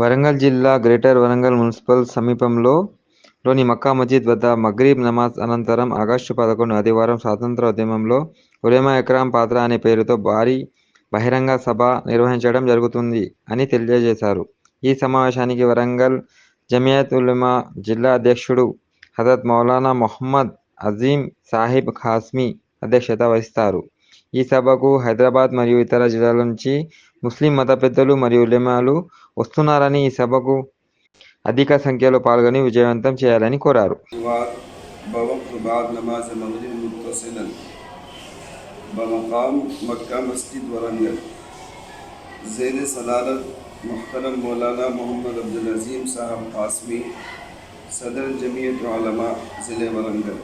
వరంగల్ జిల్లా greater Warangal municipal సమీపంలో లోని మక్కా మస్జిద్ వద్ద మగ్రీబ్ నమాజ్ అనంతరం ఆగస్టు పదకొండు ఆదివారం స్వాతంత్ర ఉద్యమంలో ఉలేమా ఎక్రాం పాత్ర అనే పేరుతో భారీ బహిరంగ సభ నిర్వహించడం జరుగుతుంది అని తెలియజేశారు. ఈ సమావేశానికి వరంగల్ జమియత్ ఉలమా జిల్లా అధ్యక్షుడు హజరత్ మౌలానా మొహమ్మద్ అజీం సాహిబ్ ఖాస్మీ అధ్యక్షత వహిస్తారు. ఈ సభకు హైదరాబాద్ మరియు ఇతర జిల్లాల నుంచి ముస్లిం మత పెద్దలు మరియు ఉలమాలు వస్తున్నారని ఈ సభకు అధిక సంఖ్యలో పాల్గొని విజయవంతం చేయాలని కోరారు بعد بوقت بعد نماز مغرب متصلا بمقام مکہ مسجد ورنگل زیر صدارت محترم مولانا محمد عبدالعظیم صاحب قاسمی صدر جمعیت علماء ضلع ورنگل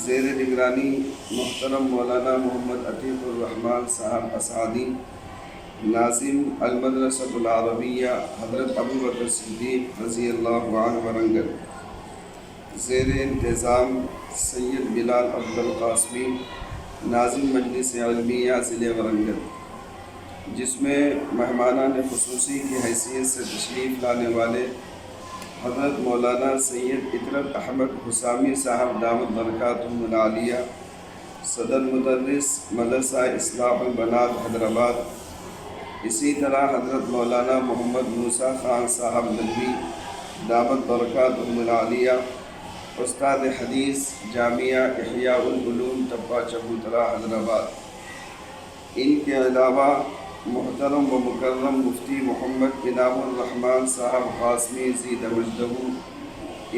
زیر نگرانی محترم مولانا محمد عتیق الرحمن صاحب اسعادی ناظم المدرسۃ العربیہ حضرت ابو بکر صدیق رضی اللہ عنہ ورنگل، زیر انتظام سید بلال عبد القاسمی ناظم مجلس علمیہ ضلع ورنگل، جس میں مہمانان خصوصی کی حیثیت سے تشریف لانے والے حضرت مولانا سید اطرت احمد حسامی صاحب دامت برکاتہم العالیہ صدر مدرس مدرسہ اصلاح البنات حیدرآباد اسی طرح حضرت مولانا محمد موسیٰ خان صاحب ندوی دامت برکاتہم العالیہ استاد حدیث جامعہ احیاء العلوم ٹپا چبوترا حیدرآباد۔ ان کے علاوہ محترم و مکرم مفتی محمد انعام الرحمن صاحب قاسمی زید مجدہو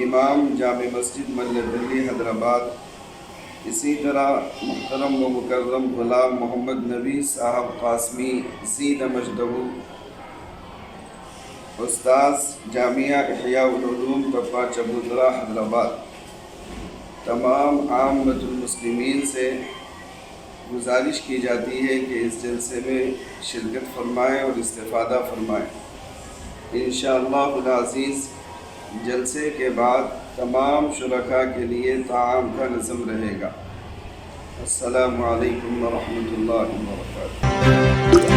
امام جامع مسجد مل دلی حیدرآباد اسی طرح محترم و مکرم غلام محمد نبی صاحب قاسمی، زید مجدہو استاذ جامعہ احیاء العلوم ٹپا چبوترا حیدرآباد۔ تمام عامت المسلمین سے گزارش کی جاتی ہے کہ اس جلسے میں شرکت فرمائیں اور استفادہ فرمائیں۔ انشاءاللہ العزیز جلسے کے بعد تمام شرکاء کے لیے تعام کا نظم رہے گا۔ السلام علیکم ورحمۃ اللہ وبرکاتہ۔